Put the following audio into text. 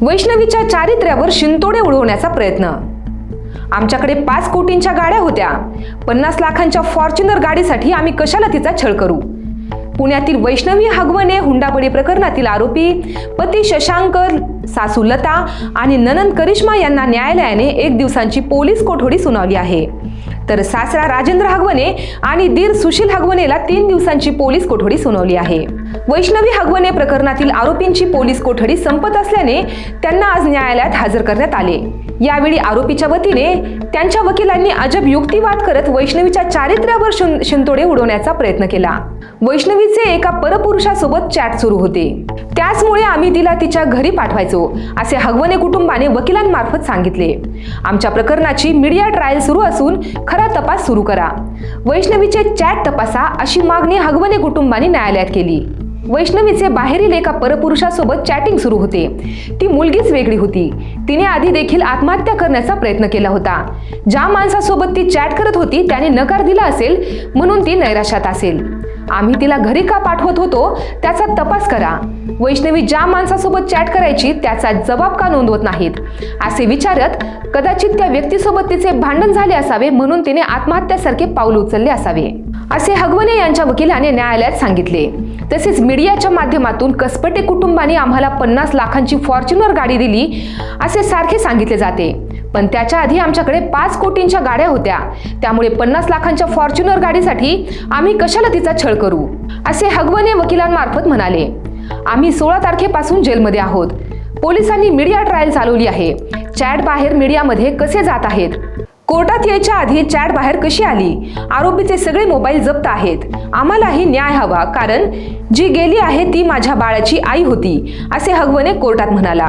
वैष्णवीच्या चारित्र्यावर शिंतोडे उडवण्याचा प्रयत्न. आमच्याकडे पाच कोटींच्या गाड्या होत्या. पन्नास लाखांच्या फॉर्च्युनर गाडीसाठी आम्ही कशाला तिचा छळ करू? पुण्यातील वैष्णवी हगवणे हुंडाबळी प्रकरणातील आरोपी पती शशांक सासू लता आणि ननंद करिश्मा यांना न्यायालयाने एक दिवसांची पोलीस कोठडी सुनावली आहे. तर सासरा राजेंद्र हगवणे आणि दीर सुशील हगवणेला तीन दिवसांची पोलीस कोठडी सुनावली आहे. वैष्णवी हगवणे प्रकरणातील आरोपींची पोलीस कोठडी संपत असल्याने त्यांना आज न्यायालयात हजर करण्यात आले. यावेळी आरोपीच्या वतीने त्यांच्या वकिलांनी अजब युक्तिवाद करत वैष्णवीच्या चारित्र्यावर शिंतोडे उडवण्याचा प्रयत्न केला. वैष्णवीचे एका परपुरुषासोबत चॅट सुरू होते. त्याचमुळे आम्ही तिला तिच्या घरी पाठवायचो असे हगवणे कुटुंबाने वकिलांमार्फत सांगितले. आमच्या प्रकरणाची मीडिया ट्रायल सुरू असून खरा तपास सुरू करा. वैष्णवीचे चॅट तपासा अशी मागणी हगवणे कुटुंबाने न्यायालयात केली. वैष्णवीचे बाहेरील एका परपुरुषासोबत चॅटिंग सुरू होते. ती मुलगीच वेगळी होती. तिने आधी देखील आत्महत्या करण्याचा प्रयत्न केला होता. ज्या माणसासोबत ती चॅट करत होती त्याने नकार दिला असेल म्हणून ती नैराश्यात असेल. आम्ही तिला घरी का पाठवत होतो त्याचा तपास करा. वैष्णवी ज्या माणसासोबत चॅट करायची त्याचा जबाब का नोंदवत नाहीत? असे विचारत कदाचित त्या व्यक्तीसोबत तिचे भांडण झाले असावे म्हणून तिने आत्महत्यासारखे पाऊल उचलले असावे. असे हगवणे यांच्या वकिलाने न्यायालयात सांगितले. तसेच मीडियाच्या माध्यमातून कसपटे कुटुंबाने आम्हाला पन्नास लाखांची फॉर्च्युनर गाडी दिली असे सारखे सांगितले जाते. पण त्याच्या आधी आमच्याकडे पाच कोटींच्या गाड्या होत्या. त्यामुळे पन्नास लाखांच्या फॉर्च्युनर गाडीसाठी आम्ही कशाला तिचा छळ करू? असे हगवणे वकिलांमार्फत म्हणाले. आम्ही सोळा तारखेपासून जेलमध्ये आहोत. पोलिसांनी मीडिया ट्रायल चालवली आहे. चॅट बाहेर मीडियामध्ये कसे जात आहेत? कोर्टात यायच्या आधी चॅट बाहेर कशी आली? आरोपीचे सगळे मोबाईल जप्त आहेत. आम्हालाही न्याय हवा कारण जी गेली आहे ती माझ्या बाळाची आई होती असे हगवणे कोर्टात म्हणाला.